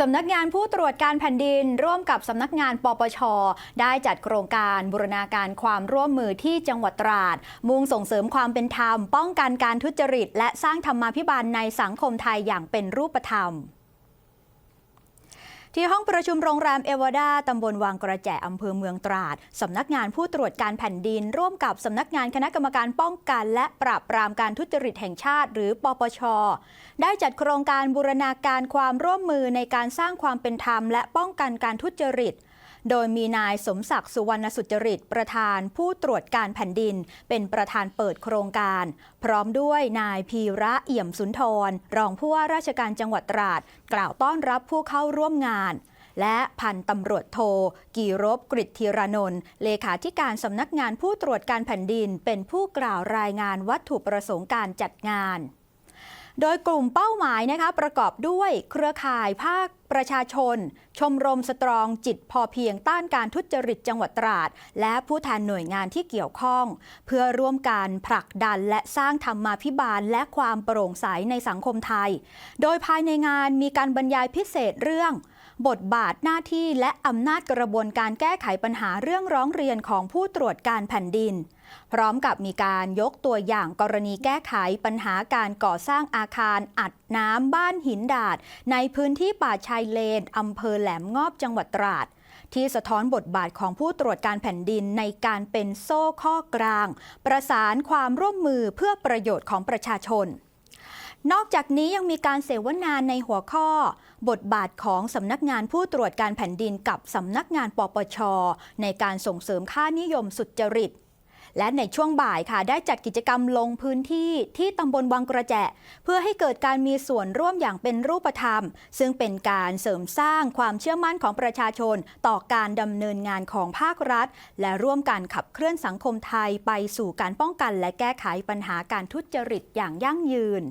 สำนักงานผู้ตรวจการแผ่นดินร่วมกับสำนักงานปปช ได้จัดโครงการบูรณาการความร่วมมือที่จังหวัดตราด มุ่งส่งเสริมความเป็นธรรม ป้องกันการทุจริต และสร้างธรรมาภิบาลในสังคมไทยอย่างเป็นรูปธรรม ที่ห้องประชุมโรงแรมเอวาดาตำบลวังกระแจอำเภอเมืองตราด สำนักงานผู้ตรวจการแผ่นดิน ร่วมกับสำนักงานคณะกรรมการป้องกัน และปราบปรามการทุจริตแห่งชาติ หรือปปช ได้จัดโครงการบูรณาการความร่วมมือในการสร้างความเป็นธรรม และป้องกันการทุจริต โดยมีนายสมศักดิ์สุวรรณสุจริตประธานผู้ตรวจการแผ่นดิน เป็นประธานเปิดโครงการ พร้อมด้วยนายพีระเอี่ยมสุนทร รองผู้ว่าราชการจังหวัดตราด กล่าวต้อนรับผู้เข้าร่วมงานและพันตำรวจโท กีรบกริธีรานนท์เลขาธิการสำนักงานผู้ตรวจการแผ่นดิน เป็นผู้กล่าวรายงานวัตถุประสงค์การจัดงาน โดยกลุ่มเป้าหมายนะคะประกอบด้วยเครือข่ายภาคประชาชน ชมรมสตรองจิตพอเพียงต้านการทุจริตจังหวัดตราด และผู้แทนหน่วยงานที่เกี่ยวข้อง เพื่อร่วมการผลักดันและสร้างธรรมาภิบาลและความโปร่งใสในสังคมไทย โดยภายในงานมีการบรรยายพิเศษเรื่อง บทบาทหน้าที่และอำนาจกระบวนการแก้ไขปัญหาเรื่องร้องเรียนของผู้ตรวจการแผ่นดิน พร้อมกับมีการยกตัวอย่างกรณีแก้ไขปัญหาการก่อสร้างอาคารอัดน้ำบ้านหินดาด ในพื้นที่ป่าชายเลนอำเภอแหลมงอบจังหวัดตราดที่สะท้อนบทบาทของผู้ตรวจการแผ่นดินในการเป็นโซ่ข้อกลาง ประสานความร่วมมือเพื่อประโยชน์ของประชาชน นอกจากนี้ยังมีการเสวนาในหัวข้อ บทบาทของสำนักงานผู้ตรวจการแผ่นดินกับสำนักงานปปช ในการส่งเสริมค่านิยมสุจริต และในช่วงบ่ายค่ะ ได้จัดกิจกรรมลงพื้นที่ที่ตำบลวังกระแจ เพื่อให้เกิดการมีส่วนร่วมอย่างเป็นรูปธรรม ซึ่งเป็นการเสริมสร้างความเชื่อมั่นของประชาชน ต่อการดำเนินงานของภาครัฐ และร่วมกันขับเคลื่อนสังคมไทยไปสู่การป้องกัน และแก้ไขปัญหาการทุจริตอย่างยั่งยืน